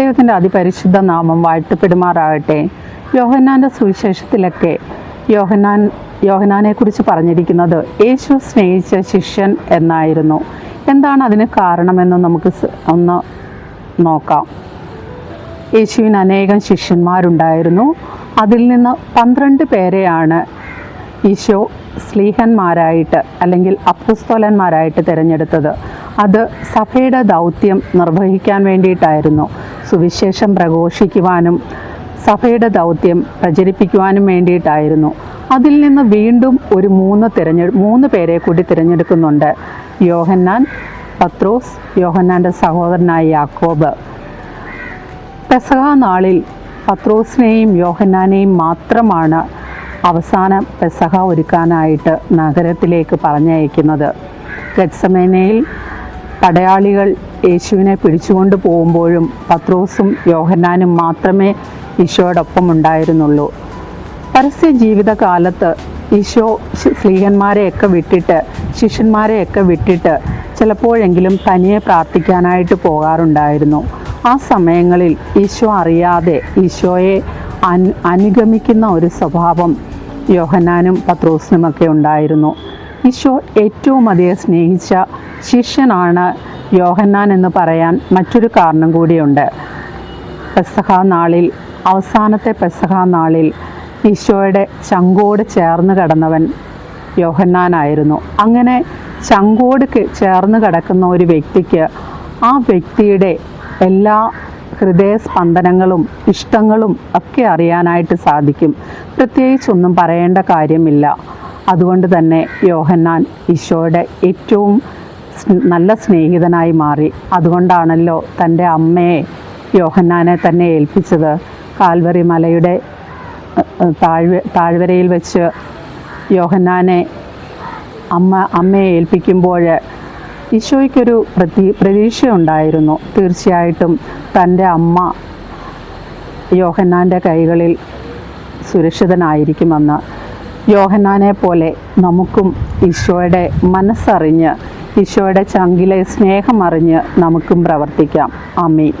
ദൈവത്തിന്റെ അതിപരിശുദ്ധ നാമം വാഴ്ത്തപ്പെടുമാറാകട്ടെ. യോഹന്നാന്റെ സുവിശേഷത്തിലൊക്കെ യോഹന്നാൻ യോഹനാനെക്കുറിച്ച് പറഞ്ഞിരിക്കുന്നത് യേശു സ്നേഹിച്ച ശിഷ്യൻ എന്നായിരുന്നു. എന്താണ് അതിന് കാരണമെന്ന് നമുക്ക് ഒന്ന് നോക്കാം. യേശുവിന് അനേകം ശിഷ്യന്മാരുണ്ടായിരുന്നു. അതിൽ നിന്ന് പന്ത്രണ്ട് പേരെയാണ് ഈശോ സ്ലീഹന്മാരായിട്ട് അല്ലെങ്കിൽ അപ്പുസ്തോലന്മാരായിട്ട് തിരഞ്ഞെടുത്തത്. അത് സഭയുടെ ദൗത്യം നിർവഹിക്കാൻ വേണ്ടിയിട്ടായിരുന്നു. സുവിശേഷം പ്രഘോഷിക്കുവാനും സഭയുടെ ദൗത്യം പ്രചരിപ്പിക്കുവാനും വേണ്ടിയിട്ടായിരുന്നു. അതിൽ നിന്ന് വീണ്ടും ഒരു മൂന്ന് തിരഞ്ഞെ മൂന്ന് പേരെ കൂടി തിരഞ്ഞെടുക്കുന്നുണ്ട്. യോഹന്നാൻ പത്രോസ് യോഹന്നാന്റെ സഹോദരനായ യാക്കോബ്. പെസഹ നാളിൽ പത്രോസിനെയും യോഹന്നാനെയും മാത്രമാണ് അവസാന പെസഹ ഒരുക്കാനായിട്ട് നഗരത്തിലേക്ക് പറഞ്ഞയക്കുന്നത്. ഗത്സമേനയിൽ പടയാളികൾ യേശുവിനെ പിടിച്ചുകൊണ്ട് പോകുമ്പോഴും പത്രോസും യോഹന്നാനും മാത്രമേ ഈശോയോടൊപ്പം ഉണ്ടായിരുന്നുള്ളൂ. പരസ്യ ജീവിതകാലത്ത് ഈശോ സ്ത്രീകന്മാരെയൊക്കെ വിട്ടിട്ട് ശിഷ്യന്മാരെയൊക്കെ വിട്ടിട്ട് ചിലപ്പോഴെങ്കിലും തനിയെ പ്രാർത്ഥിക്കാനായിട്ട് പോകാറുണ്ടായിരുന്നു. ആ സമയങ്ങളിൽ ഈശോ അറിയാതെ ഈശോയെ അനുഗമിക്കുന്ന ഒരു സ്വഭാവം യോഹന്നാനും പത്രോസിനുമൊക്കെ ഉണ്ടായിരുന്നു. ഈശോ ഏറ്റവും അധികം സ്നേഹിച്ച ശിഷ്യനാണ് യോഹന്നാൻ എന്ന് പറയാൻ മറ്റൊരു കാരണം കൂടിയുണ്ട്. പെസഹ നാളിൽ അവസാനത്തെ പെസഹ നാളിൽ ഈശോയുടെ ചങ്കോട് ചേർന്ന് കിടന്നവൻ യോഹന്നാനായിരുന്നു അങ്ങനെ ചങ്കോട് ചേർന്ന് കിടക്കുന്ന ഒരു വ്യക്തിക്ക് ആ വ്യക്തിയുടെ എല്ലാ ഹൃദയസ്പന്ദനങ്ങളും ഇഷ്ടങ്ങളും ഒക്കെ അറിയാനായിട്ട് സാധിക്കും. പ്രത്യേകിച്ചൊന്നും പറയേണ്ട കാര്യമില്ല. അതുകൊണ്ട് തന്നെ യോഹന്നാൻ ഈശോയുടെ ഏറ്റവും നല്ല സ്നേഹിതനായി മാറി. അതുകൊണ്ടാണല്ലോ തന്റെ അമ്മയെ യോഹന്നാനെ തന്നെ ഏൽപ്പിച്ചത്. കാൽവറി മലയുടെ താഴ്വ താഴ്വരയിൽ വെച്ച് യോഹന്നാനെ അമ്മ അമ്മയെ ഏൽപ്പിക്കുമ്പോൾ ഈശോയ്ക്കൊരു പ്രതി പ്രതീക്ഷയുണ്ടായിരുന്നു. തീർച്ചയായിട്ടും തന്റെ അമ്മ യോഹന്നാന്റെ കൈകളിൽ സുരക്ഷിതനായിരിക്കുമെന്ന്. യോഹന്നാനെ പോലെ നമുക്കും ഈശോയുടെ മനസ്സറിഞ്ഞ് ഈശോയുടെ ചങ്കിലെ സ്നേഹമറിഞ്ഞ് നമുക്കും പ്രവർത്തിക്കാം. അമ്മി